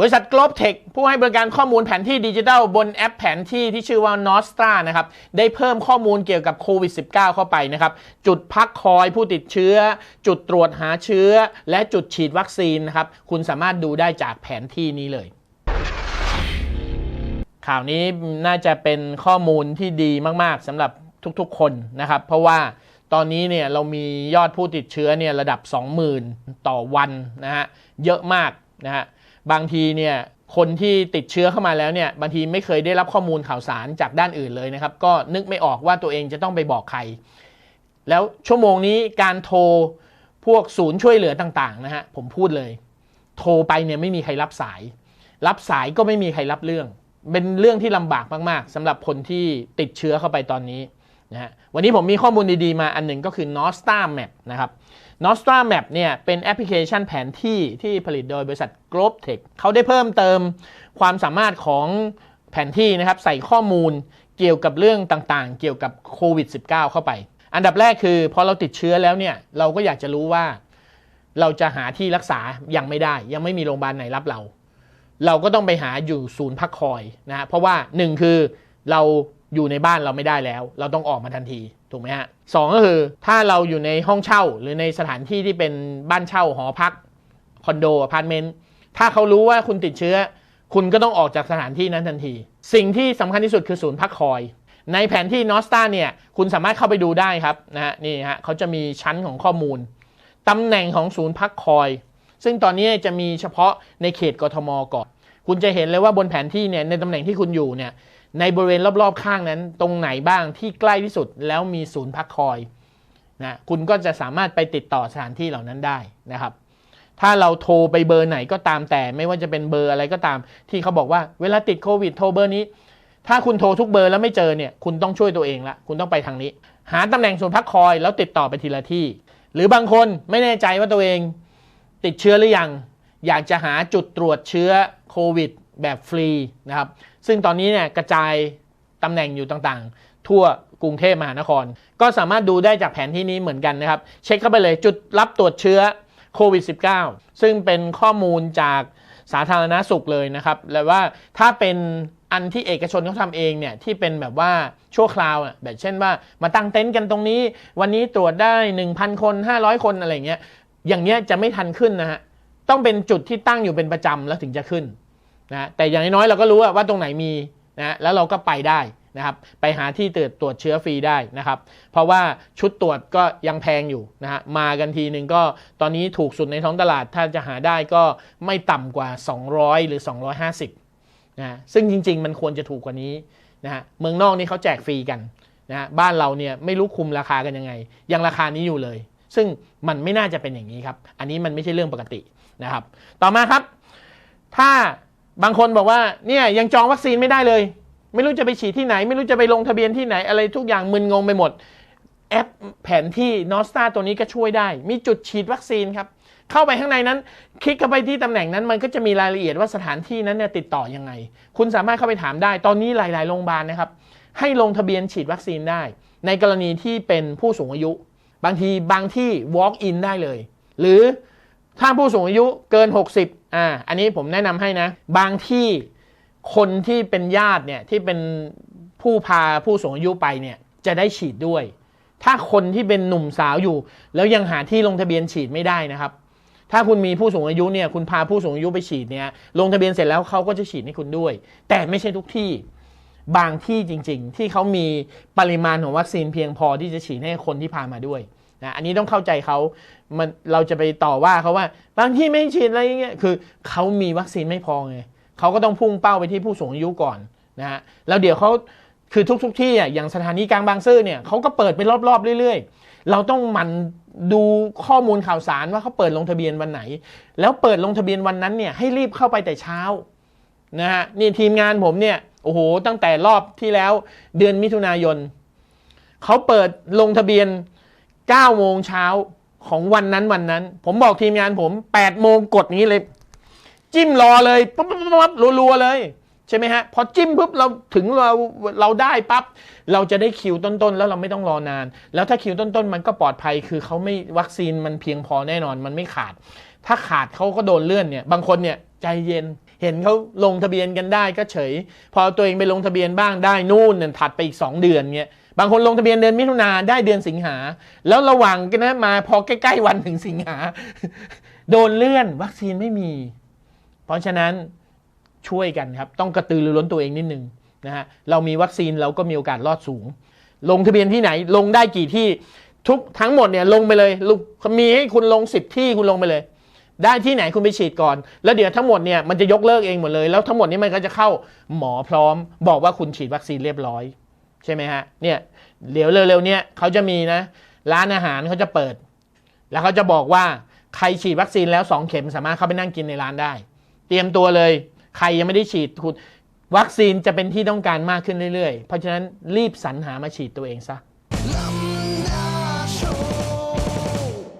บริษัท Globetech ผู้ให้บริการข้อมูลแผนที่ดิจิทัลบนแอปแผนที่ที่ชื่อว่า Nostra นะครับ ได้เพิ่มข้อมูลเกี่ยวกับโควิด -19 เข้าไปนะครับ จุดพักคอยผู้ติดเชื้อ จุดตรวจหาเชื้อ และจุดฉีดวัคซีนนะครับ คุณสามารถดูได้จากแผนที่นี้เลย ข่าวนี้น่าจะเป็นข้อมูลที่ดีมาก ๆสำหรับทุกๆ คนนะครับ เพราะว่าตอนนี้เนี่ยเรามียอดผู้ติดเชื้อเนี่ยระดับ 20,000 ต่อวันนะฮะ เยอะมากนะฮะ บางทีเนี่ยคนที่ติดเชื้อเข้ามาแล้วเนี่ยบางทีไม่เคยได้รับข้อมูลข่าวสารจากด้านอื่นเลยนะครับ ก็นึกไม่ออกว่าตัวเองจะต้องไปบอกใคร แล้วชั่วโมงนี้การโทรพวกศูนย์ช่วยเหลือต่างๆนะฮะผมพูดเลย โทรไปเนี่ยไม่มีใครรับสาย รับสายก็ไม่มีใครรับเรื่อง เป็นเรื่องที่ลำบากมากๆสำหรับคนที่ติดเชื้อเข้าไปตอนนี้นะฮะวันนี้ผมมีข้อมูลดีๆมาอันหนึ่งก็คือ Nostra Map นะครับ Nostra Map เนี่ยเป็นแอปพลิเคชันแผนที่ที่ผลิตโดยบริษัท Globetech เขาได้เพิ่มเติมความสามารถของแผนที่นะครับใส่ข้อมูลเกี่ยวกับเรื่องต่างๆ เกี่ยวกับโควิด -19 เข้าไป อันดับแรกคือพอเราติดเชื้อแล้วเนี่ยเราก็อยากจะรู้ว่า เราจะหาที่รักษายังไม่ได้ ยังไม่มีโรงพยาบาลไหนรับเรา เราก็ต้องไปหาอยู่ศูนย์พักคอยนะเพราะว่าหนึ่งคือเรา อยู่ในบ้านเราไม่ได้แล้ว เราต้องออกมาทันทีถูกไหมฮะสองก็คือถ้าเราอยู่ในห้องเช่าหรือในสถานที่ที่เป็นบ้านเช่าหอพักคอนโดอพาร์ตเมนต์ถ้าเขารู้ว่าคุณติดเชื้อ คุณก็ต้องออกจากสถานที่นั้นทันที สิ่งที่สำคัญที่สุดคือศูนย์พักคอย ในแผนที่นอสตาเนี่ยคุณสามารถเข้าไปดูได้ครับนะฮะนี่ฮะเขาจะมีชั้นของข้อมูลตำแหน่งของศูนย์พักคอย ซึ่งตอนนี้จะมีเฉพาะในเขตกทมก่อน คุณจะเห็นเลยว่าบนแผนที่เนี่ยในตำแหน่งที่คุณอยู่เนี่ย ในบริเวณรอบๆข้างนั้น ตรงไหนบ้างที่ใกล้ที่สุดแล้วมีศูนย์พักคอยนะคุณก็จะสามารถไปติดต่อสถานที่เหล่านั้นได้นะครับ ถ้าเราโทรไปเบอร์ไหนก็ตามแต่ ไม่ว่าจะเป็นเบอร์อะไรก็ตาม ที่เขาบอกว่าเวลาติดโควิดโทรเบอร์นี้ ถ้าคุณโทรทุกเบอร์แล้วไม่เจอเนี่ยคุณต้องช่วยตัวเองละคุณต้องไปทางนี้ หาตำแหน่งศูนย์พักคอยแล้วติดต่อไปทีละที่ หรือบางคนไม่แน่ใจว่าตัวเอง ติดเชื้อหรือยังอยากจะหาจุดตรวจเชื้อโควิด แบบฟรีนะครับซึ่งตอนนี้เนี่ยกระจายตำแหน่งอยู่ต่างๆ ทั่วกรุงเทพมหานคร ก็สามารถดูได้จากแผนที่นี้เหมือนกันนะครับ เช็คเข้าไปเลยจุดรับตรวจเชื้อโควิด -19 ซึ่งเป็นข้อมูลจากสาธารณาสุขเลยนะครับ และว่าถ้าเป็นอันที่เอกชนเขาทำเองเนี่ยที่เป็นแบบว่าชั่วคราวอะแบบเช่นว่ามาตั้งเต็นท์กันตรงนี้ วันนี้ตรวจได้ 1,000 คน 500 คนอะไรเงี้ยอย่างเงี้ยจะไม่ทันขึ้นนะฮะต้องเป็นจุดที่ตั้งอยู่เป็นประจำแล้วถึงจะขึ้น นะแต่อย่างน้อยๆเราก็รู้ว่าตรงไหนมีนะแล้วเราก็ไปได้นะครับไปหาที่ตรวจตรวจเชื้อฟรีได้นะครับ เพราะว่าชุดตรวจก็ยังแพงอยู่นะฮะมากันทีหนึ่งก็ตอนนี้ถูกสุดในท้องตลาดถ้าจะหาได้ก็ไม่ต่ำกว่า 200 หรือ 250นะซึ่งจริง ๆ มันควรจะถูกกว่านี้นะฮะเมืองนอกนี่เขาแจกฟรีกันนะบ้านเราเนี่ยไม่รู้คุมราคากันยังไง ยังราคานี้อยู่เลย ซึ่งมันไม่น่าจะเป็นอย่างนี้ครับ อันนี้มันไม่ใช่เรื่องปกตินะครับ ต่อมาครับ ถ้า บางคนบอกว่าเนี่ยยังจองวัคซีนไม่ได้เลย ไม่รู้จะไปฉีดที่ไหน ไม่รู้จะไปลงทะเบียนที่ไหนอะไรทุกอย่างมึนงงไปหมด แอปแผนที่นอสตาตัวนี้ก็ช่วยได้ มีจุดฉีดวัคซีนครับ เข้าไปข้างในนั้น คลิกเข้าไปที่ตำแหน่งนั้น มันก็จะมีรายละเอียดว่าสถานที่นั้นเนี่ยติดต่อยังไง คุณสามารถเข้าไปถามได้ ตอนนี้หลาย ๆ โรงพยาบาลนะครับให้ลงทะเบียนฉีดวัคซีนได้ ในกรณีที่เป็นผู้สูงอายุ บางทีบางที่ walk in ได้เลย หรือถ้าผู้สูงอายุเกิน 60 อ่าอันนี้ผมแนะนำให้นะ บางที่คนที่เป็นญาติเนี่ยที่เป็นผู้พาผู้สูงอายุไปเนี่ยจะได้ฉีดด้วย ถ้าคนที่เป็นหนุ่มสาวอยู่ แล้วยังหาที่ลงทะเบียนฉีดไม่ได้นะครับ ถ้าคุณมีผู้สูงอายุเนี่ยคุณพาผู้สูงอายุไปฉีดเนี่ยลงทะเบียนเสร็จแล้วเขาก็จะฉีดให้คุณด้วย แต่ไม่ใช่ทุกที่บางที่จริง ๆ ที่เขามีปริมาณของวัคซีนเพียงพอที่จะฉีดให้คนที่พามาด้วย นะอันนี้ต้องเข้าใจเขามันเราจะไปต่อว่าเขาว่า บางที่ไม่ฉีดอะไรเงี้ยคือเขามีวัคซีนไม่พอไงเขาก็ต้องพุ่งเป้าไปที่ผู้สูงอายุก่อนนะฮะแล้วเดี๋ยวเขาคือทุกๆทที่อะอย่างสถานีกลางบางซื่อเนี่ยเขาก็เปิดไปรอบๆเรื่อยๆ เราต้องมันดูข้อมูลข่าวสารว่าเขาเปิดลงทะเบียนวันไหน แล้วเปิดลงทะเบียนวันนั้นเนี่ยให้รีบเข้าไปแต่เช้านะฮะนี่ทีมงานผมเนี่ยโอ้โหตั้งแต่รอบที่แล้วเดือนมิถุนายนเขาเปิดลงทะเบียน 9โมงเช้าของวันนั้นวันนั้น ผมบอกทีมงานผม8โมงกดนี้เลย จิ้มรอเลยปั๊บปั๊บปั๊บรัวๆเลยใช่ไหมฮะพอจิ้มปุ๊บเราถึงเราเราได้ปั๊บเราจะได้คิวต้นๆ แล้วเราไม่ต้องรอนาน แล้วถ้าคิวต้นๆ มันก็ปลอดภัยคือเขาไม่วัคซีนมันเพียงพอแน่นอนมันไม่ขาด ถ้าขาดเขาก็โดนเลื่อนเนี่ยบางคนเนี่ยใจเย็นเห็นเขาลงทะเบียนกันได้ก็เฉย พอตัวเองไปลงทะเบียนบ้างได้นู่นเนี่ยถัดไปอีก 2 เดือนเงี้ย บางคนลงทะเบียนเดือนมิถุนาได้เดือนสิงหา แล้วระหว่างกันนะมาพอใกล้ ๆ วันถึงสิงหา โดนเลื่อนวัคซีนไม่มี เพราะฉะนั้นช่วยกันครับ ต้องกระตือรือร้นตัวเองนิดนึงนะฮะเรามีวัคซีนเราก็มีโอกาสรอดสูง ลงทะเบียนที่ไหนลงได้กี่ที่ทุกทั้งหมดเนี่ยลงไปเลยลมีให้คุณลง 10 ที่คุณลงไปเลย ได้ที่ไหนคุณไปฉีดก่อน แล้วเดี๋ยวทั้งหมดเนี่ยมันจะยกเลิกเองหมดเลย แล้วทั้งหมดนี้มันก็จะเข้าหมอพร้อม บอกว่าคุณฉีดวัคซีนเรียบร้อย ใช่ไหมฮะเนี่ยเดี๋ยวเร็วๆเนี่ยเขาจะมีนะร้านอาหารเขาจะเปิด แล้วเขาจะบอกว่าใครฉีดวัคซีนแล้ว 2 เข็มสามารถเข้าไปนั่งกินในร้านได้ เตรียมตัวเลย ใครยังไม่ได้ฉีดวัคซีนจะเป็นที่ต้องการมากขึ้นเรื่อยๆ เพราะฉะนั้นรีบสรรหามาฉีดตัวเองซะ